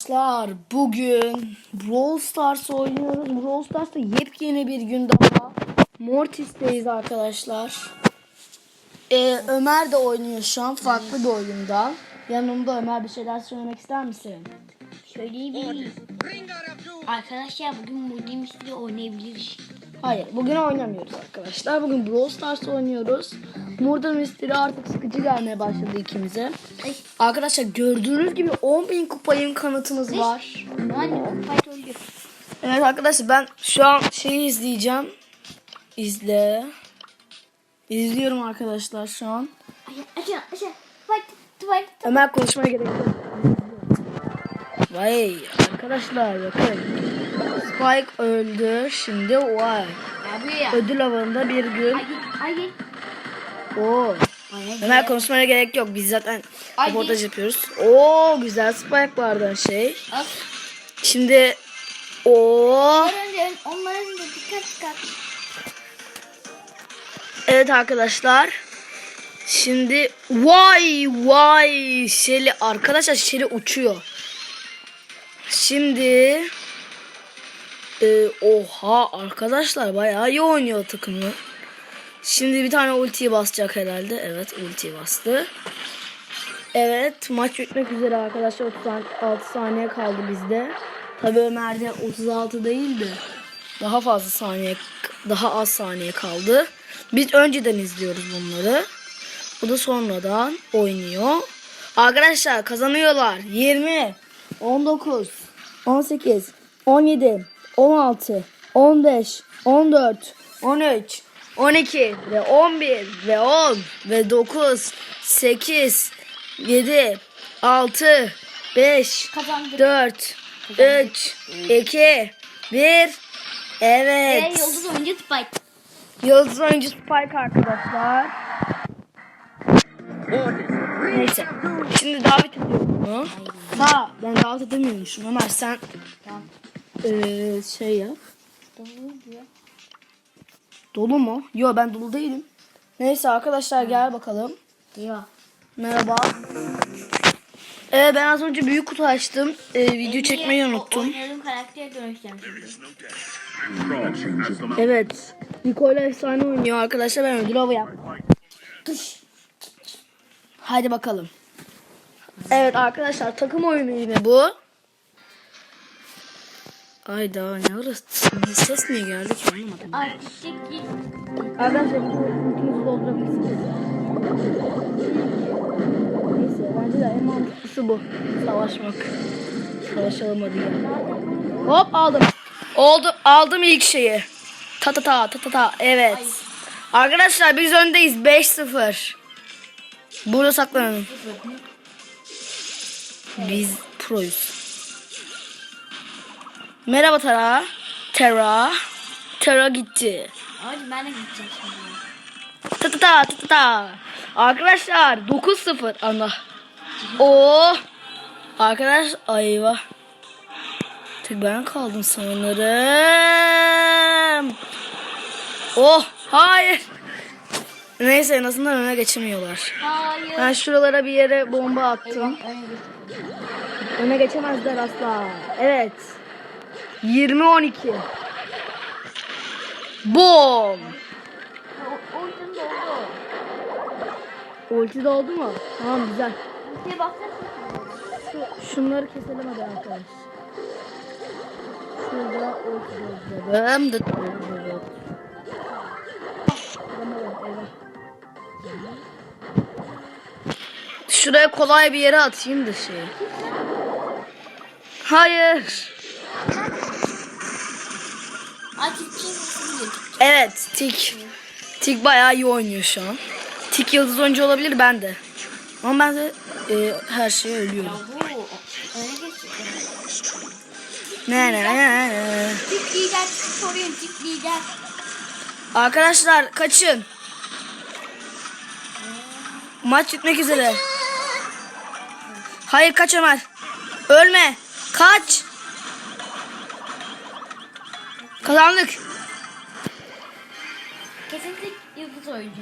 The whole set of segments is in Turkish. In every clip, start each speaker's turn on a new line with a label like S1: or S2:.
S1: Arkadaşlar bugün Brawl Stars oynuyoruz. Brawl Stars'ta yepyeni bir gün daha. Mortis'teyiz arkadaşlar. Ee, Ömer de oynuyor şu an farklı bir oyunda. Yanımda Ömer bir şeyler söylemek ister misin?
S2: Söyleyebiliriz. Arkadaşlar bugün Mystery oynayabiliriz.
S1: Hayır bugün oynamıyoruz arkadaşlar. Bugün Brawl Stars oynuyoruz. Murder Mystery artık sıkıcı gelmeye başladı ikimize.
S2: Ay,
S1: Arkadaşlar gördüğünüz gibi 10.000 kupayın kanıtımız var.
S2: Öldü.
S1: Evet arkadaşlar ben şu an şeyi izleyeceğim. İzle. İzliyorum arkadaşlar şu an. Ömer konuşmaya gerek yok. Vay arkadaşlar bakın. Spike öldü. Şimdi vay. Ödül avında bir gün. Oo. Ömer konuşmaya gerek yok. Biz zaten
S2: Ay.
S1: röportaj yapıyoruz. Oo güzel Spike vardı şey. Şimdi o
S2: Onların da onların da dikkat dikkat.
S1: Evet arkadaşlar. Şimdi vay vay Şeli arkadaşlar Şeli uçuyor. Şimdi e, oha arkadaşlar bayağı iyi oynuyor takımı. Şimdi bir tane ultiyi basacak herhalde. Evet ultiyi bastı. Evet maç bitmek üzere arkadaşlar 36 saniye kaldı bizde. Tabii Ömer'de 36 değildi. Daha fazla saniye daha az saniye kaldı. Biz önceden izliyoruz bunları. Bu da sonradan oynuyor. Arkadaşlar kazanıyorlar. 20, 19, 18, 17, 16, 15, 14, 13, 12 ve 11 ve 10 ve 9, 8, 7, 6, 5,
S2: Kazandık.
S1: 4, 3, 2, 1.
S2: Ve
S1: Evet.
S2: yıldız oyuncu fight.
S1: Yıldız oyuncu Spike arkadaşlar. Neyse. Şimdi davet ediyorum bunu. Ha ben davet edemiyormuşum Ömer sen
S2: Tamam.
S1: Eee, şey yap. Dolu mu? Yo ben dolu değilim. Neyse arkadaşlar gel bakalım.
S2: Diyor.
S1: Merhaba. Ee, ben az önce büyük kutu açtım. Ee, video çekmeyi unuttum.
S2: Oynadığım karaktere dönüşeceğim şimdi.
S1: Evet. Nikola efsane oynuyor arkadaşlar. Ben ödül avı yaptım. Haydi bakalım. Evet arkadaşlar takım oyunu yine bu. Ayda ne arası? Ses niye geldi ki anlamadım.
S2: Artık.
S1: Arkadaşlar bu. Neyse bence de en mantıklısı bu. Savaşmak. Savaşalım hadi gel. Hop aldım. Oldu aldım ilk şeyi. Ta ta ta ta ta ta evet. Arkadaşlar biz öndeyiz 5-0. Burada saklanalım. Biz proyuz. Merhaba Tara. Tara. Tara gitti.
S2: Hadi ben de gideceğim şimdi.
S1: Ta ta ta ta ta ta. Arkadaşlar 9-0 ana. Oo. Arkadaş ayva. Tek ben kaldım sanırım. Oh hayır. Neyse en azından öne geçemiyorlar.
S2: Hayır.
S1: Ben şuralara bir yere bomba attım.
S2: Öne
S1: geçemezler asla. Evet. 20-12. Bom.
S2: O- Oyun doldu.
S1: Ulti doldu mu? Tamam güzel.
S2: Bir baksana.
S1: Şu, şunları keselim hadi arkadaş. Şurada ulti doldu. Dıt doldu. Şuraya kolay bir yere atayım da şey. Hayır. Evet Tik. Tik bayağı iyi oynuyor şu an. Tik yıldız oyuncu olabilir ben de. Ama ben de e, her şeye ölüyorum. Ne ne ne ne.
S2: Tip lider sorayım tip lider.
S1: Arkadaşlar kaçın. Maç bitmek üzere. Hayır kaç Ömer. Ölme. Kaç. Kazandık.
S2: Kesinlikle yıldız oyuncu.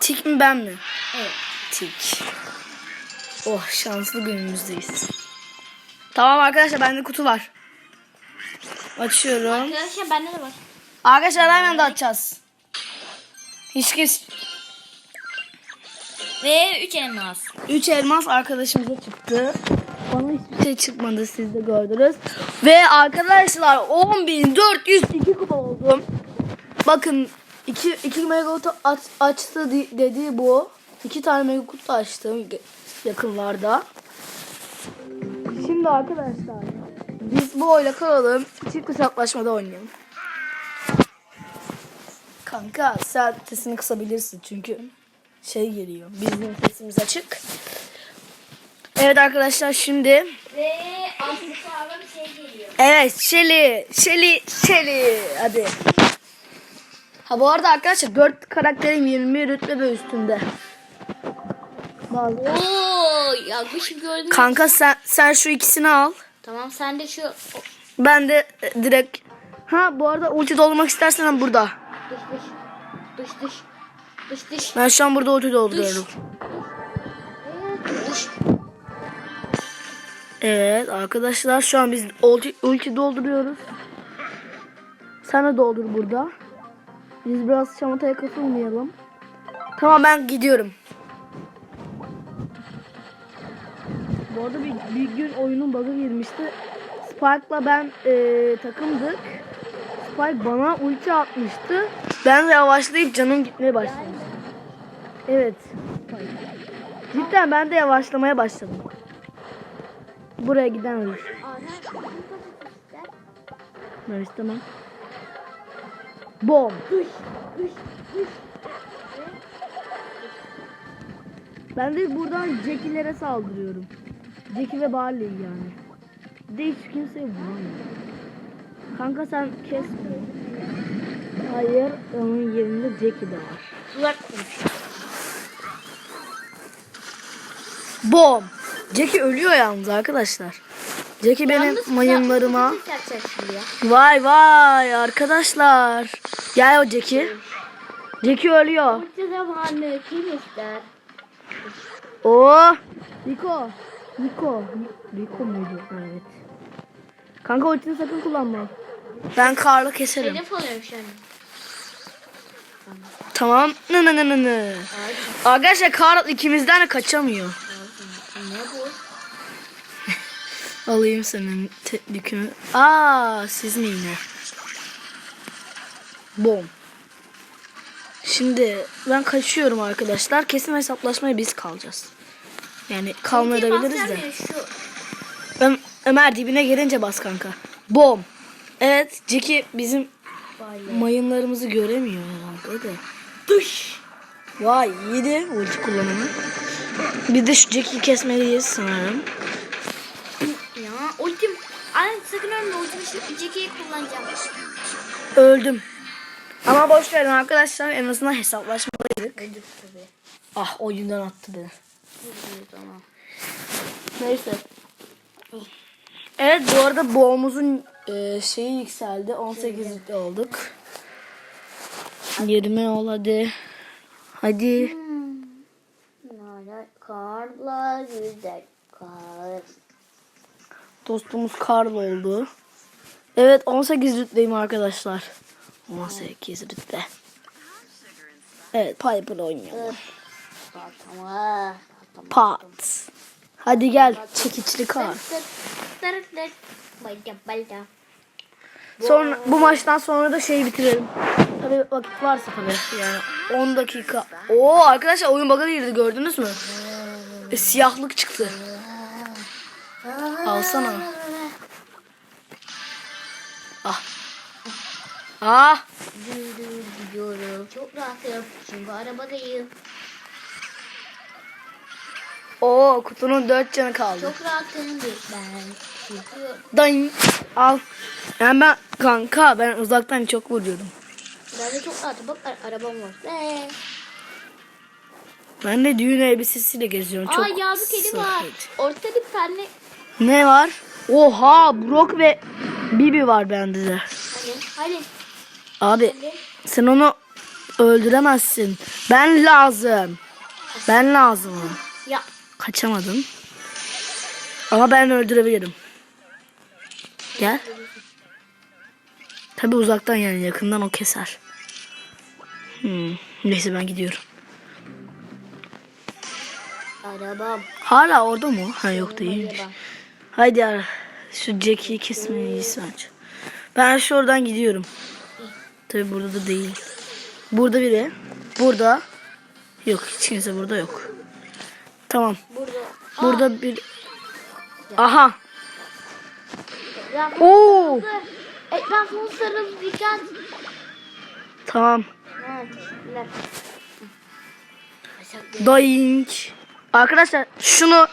S1: Tik mi ben mi?
S2: Evet.
S1: Tik. Oh şanslı günümüzdeyiz. Tamam arkadaşlar bende kutu var. Açıyorum.
S2: Arkadaşlar bende de var.
S1: Arkadaşlar aynı anda açacağız. Hiç kes.
S2: Ve 3 elmas.
S1: 3 elmas arkadaşımıza çıktı. Bana hiçbir şey çıkmadı siz de gördünüz. Ve arkadaşlar 10.402 kupa oldum. Bakın 2 2 mega aç, açtı di- dediği bu. 2 tane mega kutu açtım yakınlarda. Şimdi arkadaşlar biz bu oyla kalalım. Çift hesaplaşmada oynayalım. Kanka sen sesini kısabilirsin çünkü şey geliyor. Bizim sesimiz açık. Evet arkadaşlar şimdi
S2: Ve sağlam şey geliyor.
S1: evet Şeli Şeli Şeli hadi. Ha bu arada arkadaşlar 4 karakterim 20 rütbe ve üstünde. Bazı-
S2: Oo, yaklaşık gördün mü?
S1: Kanka sen sen şu ikisini al.
S2: Tamam sen de şu
S1: Ben de e, direkt Ha bu arada ulti doldurmak istersen burada.
S2: dış dış dış dış dış dış
S1: Ben şu an burada ulti dolduruyorum.
S2: dış.
S1: Evet arkadaşlar şu an biz ulti, ulti dolduruyoruz. Sen de doldur burada. Biz biraz şamataya katılmayalım. Tamam ben gidiyorum. Bu arada bir, bir gün oyunun bug'ı girmişti. Spike'la ben e, takımdık. Spike bana ulti atmıştı. Ben de yavaşlayıp canım gitmeye başladı. Evet. Cidden ben de yavaşlamaya başladım. Buraya ölür. Ben istemem. Bom. Ben de buradan Jackie'lere saldırıyorum. Jackie ve Barley yani. Bir de hiç kimseye vuramıyorum. Kanka sen kes. Hayır, onun yerinde Jackie de var.
S2: Uzak.
S1: Bom. Jackie ölüyor yalnız arkadaşlar. Jackie benim
S2: Yalnız
S1: mayınlarıma. Vay vay arkadaşlar. Gel o Jackie. Jackie ölüyor. Oo. Rico. Rico. Rico muydu? Evet. Kanka ultini sakın kullanma. Ben karlı keserim.
S2: Hedef alıyorum şu an.
S1: Tamam. Nı nı nı nı. Arkadaşlar Karl ikimizden de kaçamıyor. Alayım senin yükünü. Aa siz mi yine? Bom. Şimdi ben kaçıyorum arkadaşlar. Kesin hesaplaşmaya biz kalacağız. Yani kalmayabiliriz de. Ö- Ömer dibine gelince bas kanka. Bom. Evet Jackie bizim
S2: Vay.
S1: mayınlarımızı göremiyor herhalde de.
S2: Dış.
S1: Vay iyiydi ulti kullanımı. Bir de şu Jackie'yi kesmeliyiz sanırım.
S2: Sakın ölme ultimi şu kullanacağım.
S1: Öldüm. Ama boş verin arkadaşlar en azından hesaplaşmadaydık.
S2: Öldük tabii.
S1: Ah oyundan attı beni.
S2: Tamam.
S1: Neyse. Evet bu arada boğumuzun e, şeyi yükseldi. 18 litre olduk. 20 ol hadi. Hadi.
S2: Nara karlar yüzde kar.
S1: Dostumuz Karl oldu. Evet 18 rütbeyim arkadaşlar. 18 rütbe. Evet Piper oynuyor. Pat. Hadi gel çekiçli kar. Sonra bu maçtan sonra da şeyi bitirelim. Tabii vakit varsa tabii yani 10 dakika. Oo arkadaşlar oyun bug'a girdi gördünüz mü? E, siyahlık çıktı. Alsana. Ah. Ah.
S2: Dümdüz gidiyorum. Çok rahatım. Çünkü arabadayım.
S1: Oo kutunun 4 canı kaldı.
S2: Çok rahatım ben.
S1: Dayın. Al. Yani ben kanka ben uzaktan çok vuruyordum.
S2: ben de çok rahatım. Bak ara- arabam var.
S1: Ben de düğün elbisesiyle geziyorum. Çok
S2: Aa yavru kedi var. Ortada bir tane.
S1: Ne var? Oha Brock ve Bibi var bende de.
S2: Hadi hadi.
S1: Abi
S2: hadi.
S1: sen onu öldüremezsin. Ben lazım. Ben lazımım.
S2: Ya
S1: Kaçamadım. Ama ben öldürebilirim. Gel. Tabi uzaktan yani yakından o keser. Hmm. Neyse ben gidiyorum.
S2: Arabam.
S1: Hala orada mı? Ha yok değilmiş.
S2: Arabam.
S1: Haydi ara. Şu Jackie'yi kesmeliyiz bence. Ben şuradan gidiyorum. Tabi burada da değil. Burada biri. Burada. Yok hiç kimse burada yok. Tamam.
S2: Burada.
S1: Burada bir... Aha. Oo.
S2: Etrafımız sarılı dikkat.
S1: Tamam. Dying. Arkadaşlar şunu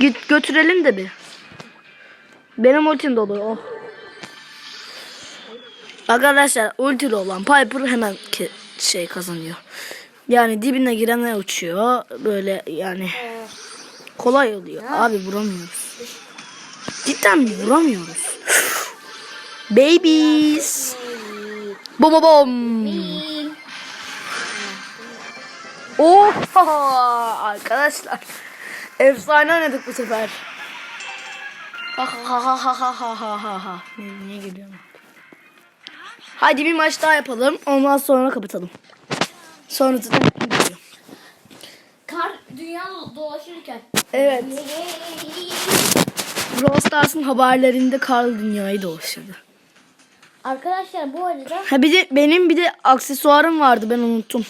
S1: git götürelim de bir. Benim ultim dolu. Oh. Arkadaşlar ultili olan Piper hemen şey kazanıyor. Yani dibine girene uçuyor. Böyle yani kolay oluyor. Abi vuramıyoruz. Cidden vuramıyoruz? Babies. Bom bom. Oha arkadaşlar. Efsane oynadık bu sefer. Ha ha ha ha ha ha ha ha ha. Niye, gülüyorum? Hadi bir maç daha yapalım. Ondan sonra kapatalım. Sonra gidiyor.
S2: Kar dünya dolaşırken.
S1: Evet. Brawl Stars'ın haberlerinde Karl dünyayı dolaşırdı.
S2: Arkadaşlar bu arada
S1: Ha bir de benim bir de aksesuarım vardı ben unuttum.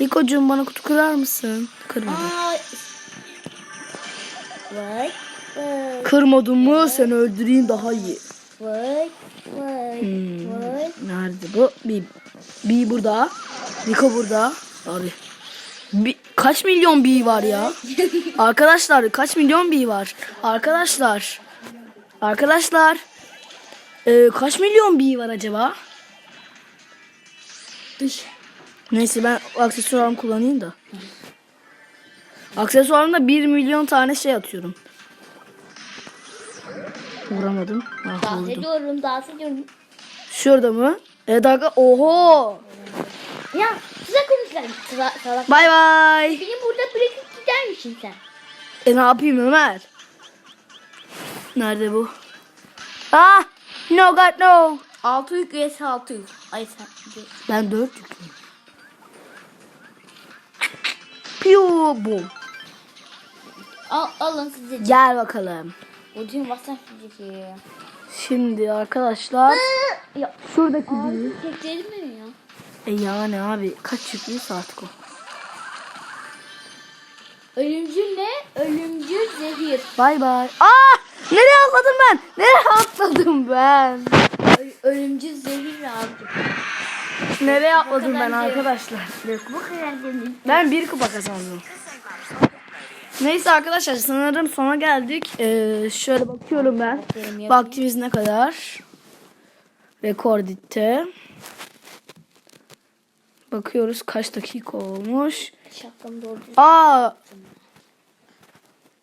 S1: Nikocuğum bana kutu kırar mısın? Kırmadım.
S2: Aa, Vay vay
S1: Kırmadın mı seni öldüreyim daha iyi.
S2: vay vay
S1: Hmm.
S2: vay.
S1: Nerede bu? Bir, bir burada. Niko burada. Abi. Bir, kaç milyon bi var ya? Arkadaşlar kaç milyon bi var? Arkadaşlar. Arkadaşlar. Ee, kaç milyon bi var acaba? Neyse ben aksesuarımı kullanayım da. Aksesuarımda 1 milyon tane şey atıyorum. Vuramadım. Ah,
S2: Dans
S1: vurdum.
S2: ediyorum dans ediyorum.
S1: Şurada mı? E dakika. Oho.
S2: Ya size konuşlar. Salak.
S1: Bay bay.
S2: Beni burada bırakıp gider misin sen?
S1: E ne yapayım Ömer? Nerede bu? Ah! No God no.
S2: 6 yük vs 6 yük. Ay sen.
S1: Ben dört yüklüyüm. Piu bum.
S2: Al, alın size.
S1: Gel bakalım.
S2: O düğün WhatsApp size.
S1: Şimdi arkadaşlar
S2: Ya
S1: şuradaki
S2: abi teklerim mi ya?
S1: E yani abi kaç yüklüyse artık o.
S2: Ölümcül ne? Ölümcül zehir.
S1: Bay bay. Aa! Nereye atladım ben? Nereye atladım ben?
S2: Ö- ölümcül zehir abi.
S1: Nereye atladım ben arkadaşlar?
S2: Bu kadar demin.
S1: Ben bir kupa kazandım. Neyse arkadaşlar sanırım sona geldik. Ee, şöyle bakıyorum ben.
S2: Bakıyorum.
S1: Vaktimiz ne kadar? Rekorditte. Bakıyoruz kaç dakika olmuş.
S2: Şapkamı.
S1: Aa